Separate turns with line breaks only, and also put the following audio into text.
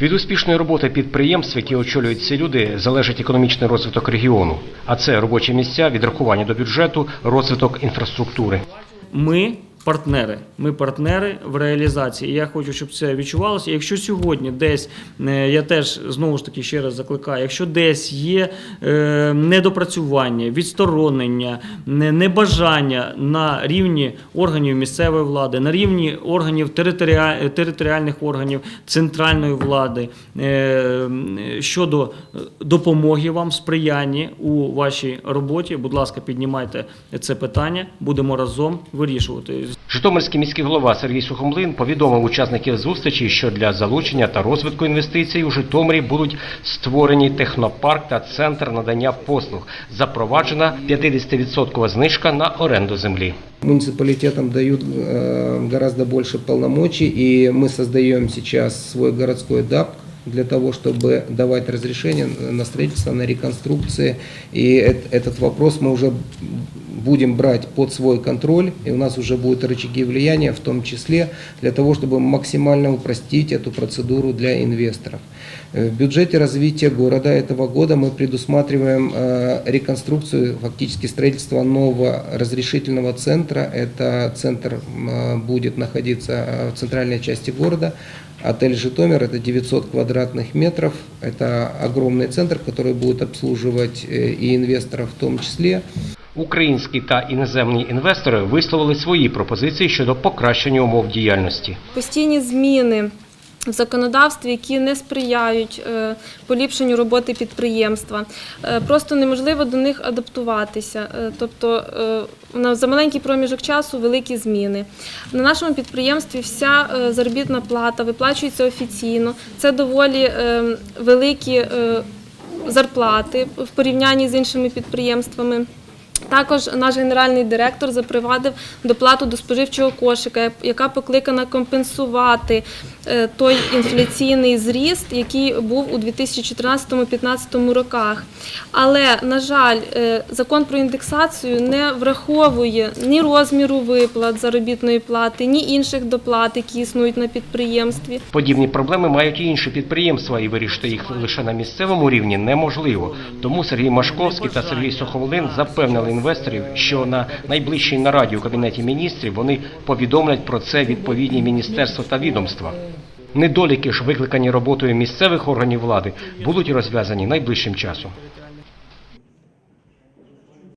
Від успішної роботи підприємств, які очолюють ці люди, залежить економічний розвиток регіону. А це робочі місця, відрахування до бюджету, розвиток інфраструктури.
Ми партнери. Ми партнери в реалізації. Я хочу, щоб це відчувалося. Якщо сьогодні десь е, я теж знову ж таки ще раз закликаю, якщо десь є е, недопрацювання, відсторонення, небажання на рівні органів місцевої влади, на рівні органів територіа- територіальних органів центральної влади е, щодо допомоги вам, сприяння у вашій роботі, будь ласка, піднімайте це питання, будемо разом вирішувати.
Житомирський міський голова Сергій Сухомлин повідомив учасників зустрічі, що для залучення та розвитку інвестицій у Житомирі будуть створені технопарк та центр надання послуг. Запроваджена 50% знижка на оренду землі.
Муниципалитетам дают э, гораздо больше полномочий, и мы создаем сейчас свой городской ДАП для того, чтобы давать разрешение на строительство, на реконструкции. И эт- этот вопрос мы уже будем брать под свой контроль, и у нас уже будут рычаги влияния, в том числе для того, чтобы максимально упростить эту процедуру для инвесторов. Э, В бюджете развития города этого года мы предусматриваем э, реконструкцию, фактически строительство нового разрешительного центра. Это центр э, будет находиться в центральной части города. Отель «Житомир» – это 900 квадратных метров. Это огромный центр, который будет обслуживать э, и инвесторов в том числе.
Українські та іноземні інвестори висловили свої пропозиції щодо покращення умов діяльності.
постійні зміни в законодавстві, які не сприяють е, поліпшенню роботи підприємства. Е, Просто неможливо до них адаптуватися. Е, Тобто за маленький проміжок часу великі зміни. На нашому підприємстві вся заробітна плата виплачується офіційно. Це доволі великі зарплати в порівнянні з іншими підприємствами. Також наш генеральний директор запровадив доплату до споживчого кошика, яка покликана компенсувати е, той інфляційний зріст, який був у 2014-2015 роках. Але, на жаль, е, закон про індексацію не враховує ні розміру виплат заробітної плати, ні інших доплат, які існують на підприємстві.
Подібні проблеми мають і інші підприємства, і вирішити їх лише на місцевому рівні неможливо. Тому Сергій Машковський та Сергій Суховлин запевнили інвесторів, що на найближчій нараді у кабінеті міністрів вони повідомлять про це відповідні міністерства та відомства. Недоліки ж, викликані роботою місцевих органів влади, будуть розв'язані найближчим часом.